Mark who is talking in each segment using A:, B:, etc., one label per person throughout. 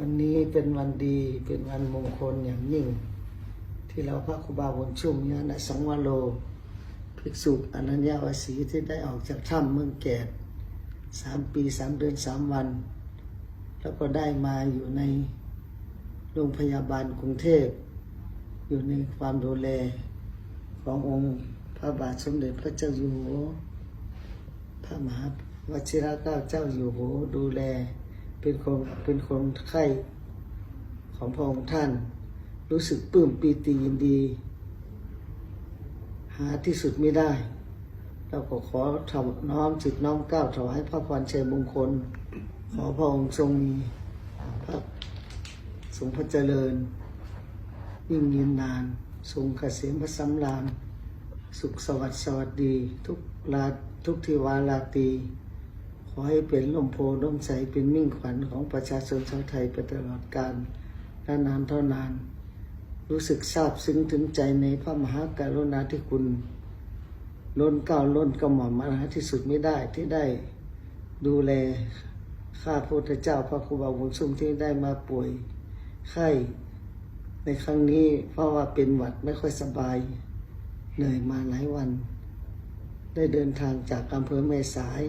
A: วันนี้เป็นวันดีเป็นวันมงคลอย่างยิ่ง ที่เราพระครูบาบุญชุ่มเนี่ยนะสังวโลภิกษุอนัญญาวสีที่ได้ออกจากถ้ำเมืองแกดสามปีสามเดือนสามวัน แล้วก็ได้มาอยู่ในโรงพยาบาลกรุงเทพ อยู่ในความดูแลขององค์พระบาทสมเด็จพระเจ้าอยู่หัวพระมหาวชิระเกล้าเจ้าอยู่หัวดูแล เป็นคนเป็นคนไข้ของพระองค์ท่าน รู้สึกปลื้มปีติยินดี หาที่สุดไม่ได้ เราก็ขอทำน้อมจิตน้อมก้าวถวายพระพรชัยมงคล ขอพระองค์ทรงมีพระทรงพระเจริญ ยิ่งยืนนาน ทรงเกษมพระสำราญ สุขสวัสดิ์สวัสดี ทุกลาทุกทิวาลาตี อให้เป็นลมโพล่มใสเป็นมิ่งขวัญของประชาชนชาวไทยไปตลอดกาลและนานเท่านาน รู้สึกซาบซึ้งถึงใจในพระมหากรุณาธิคุณ ล้นเกล้าล้นกระหม่อมมาหาที่สุดไม่ได้ที่ได้ดูแลข้าพระพุทธเจ้าพระครูบาบุญสุ่มที่ได้มาป่วยไข้ในครั้งนี้เพราะว่าเป็นหวัดไม่ค่อยสบาย เหนื่อยมาหลายวัน ได้เดินทางจากอำเภอแม่สาย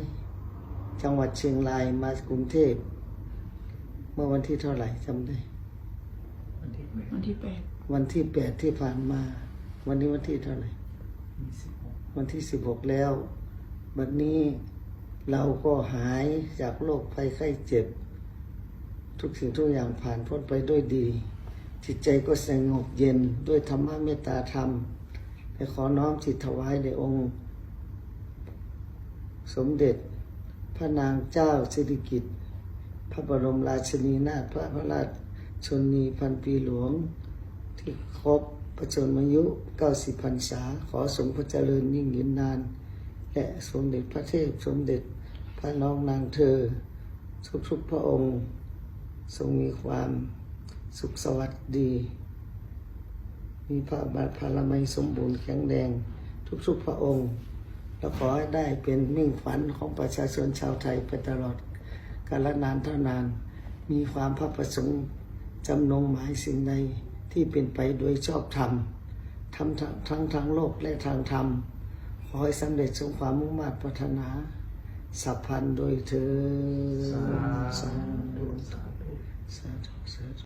A: จังหวัดเชียงรายมากรุงเทพ เมื่อวันที่เท่าไหร่จำได้
B: วันที่แปด
C: วันที่แปด
A: วันที่แปดที่ผ่านมา วันนี้วันที่เท่าไหร่
B: ยี่สิบหก
A: วันที่สิบหกแล้วบัดนี้เราก็หายจากโรคภัยไข้เจ็บ ทุกสิ่งทุกอย่างผ่านพ้นไปด้วยดี จิตใจก็สงบเย็นด้วยธรรมะเมตตาธรรมและขอน้อมจิตถวายในองค์ สมเด็จ พระนางเจ้าสิริกิติ์พระบรมราชินีนาถพระพระราชชนีพันปีหลวง ที่ครบประชนมายุ90พรรษา ขอสมพระเจริญยิ่งยืนนาน และสมเด็จพระเทพสมเด็จพระน้องนางเธอ ทุกๆพระองค์ ทรงมีความสุขสวัสดี มีพระบาทพลามัยสมบูรณ์แข็งแรงทุกๆพระองค์ และขอให้ได้เป็นมิ่งฝันของประชาชนชาวไทยไปตลอดกาลนานเท่านาน มีความพระประสงค์จำนงหมายสิ่งใดที่เป็นไปโดยชอบธรรมทำทั้งทั้งทางโลกและทางธรรม ขอให้สำเร็จสมความมุ่งมา่ปรารถนา สัพพันธ์โดยเธอญ
B: สา
A: สา
B: ธุ
A: ธุ
B: สาธุ
A: สาธุสาธุ